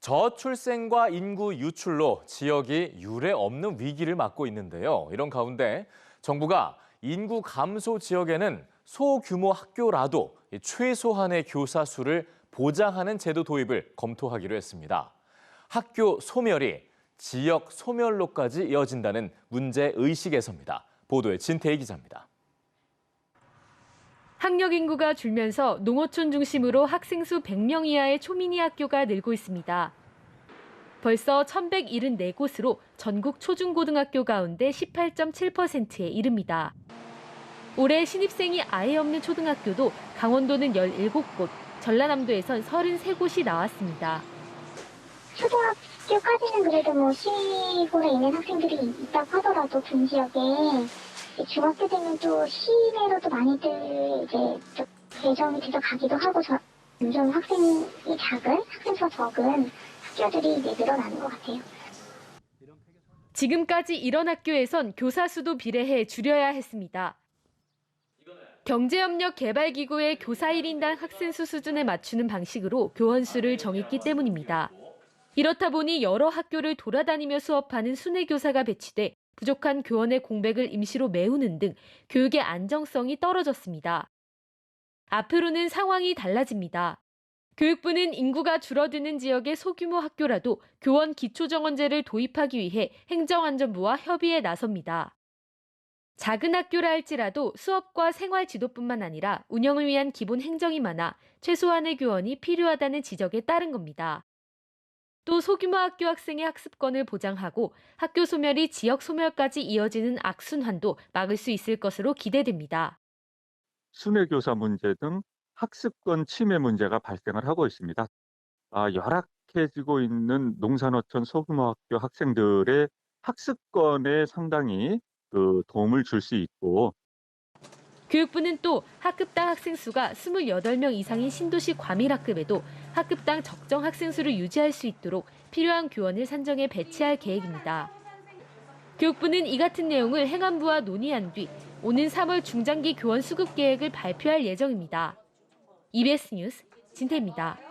저출생과 인구 유출로 지역이 유례 없는 위기를 맞고 있는데요. 이런 가운데 정부가 인구 감소 지역에는 소규모 학교라도 최소한의 교사 수를 보장하는 제도 도입을 검토하기로 했습니다. 학교 소멸이 지역 소멸로까지 이어진다는 문제 의식에서입니다. 보도에 진태희 기자입니다. 학력 인구가 줄면서 농어촌 중심으로 학생 수 100명 이하의 초미니 학교가 늘고 있습니다. 벌써 1,174곳으로 전국 초중고등학교 가운데 18.7%에 이릅니다. 올해 신입생이 아예 없는 초등학교도 강원도는 17곳, 전라남도에선 33곳이 나왔습니다. 초등학교까지는 그래도 뭐 시골에 있는 학생들이 있다고 하더라도 분 지역에 중학교 되면 또 시내로도 많이들 이제 또 배정이 들어가기도 하고 저, 좀 학생이 작은 학생 수가 적은 학교들이 이제 늘어나는 것 같아요. 지금까지 이런 학교에선 교사 수도 비례해 줄여야 했습니다. 경제협력 개발기구의 교사 1인당 학생 수 수준에 맞추는 방식으로 교원 수를 정했기 때문입니다. 이렇다 보니 여러 학교를 돌아다니며 수업하는 순회 교사가 배치돼 부족한 교원의 공백을 임시로 메우는 등 교육의 안정성이 떨어졌습니다. 앞으로는 상황이 달라집니다. 교육부는 인구가 줄어드는 지역의 소규모 학교라도 교원 기초정원제를 도입하기 위해 행정안전부와 협의에 나섭니다. 작은 학교라 할지라도 수업과 생활 지도뿐만 아니라 운영을 위한 기본 행정이 많아 최소한의 교원이 필요하다는 지적에 따른 겁니다. 또 소규모 학교 학생의 학습권을 보장하고 학교 소멸이 지역 소멸까지 이어지는 악순환도 막을 수 있을 것으로 기대됩니다. 순회교사 문제 등 학습권 침해 문제가 발생을 하고 있습니다. 아, 열악해지고 있는 농산어촌 소규모 학교 학생들의 학습권에 상당히 그 도움을 줄 수 있고 교육부는 또 학급당 학생 수가 28명 이상인 신도시 과밀학급에도 학급당 적정 학생 수를 유지할 수 있도록 필요한 교원을 산정해 배치할 계획입니다. 교육부는 이 같은 내용을 행안부와 논의한 뒤 오는 3월 중장기 교원 수급 계획을 발표할 예정입니다. EBS 뉴스 진태입니다.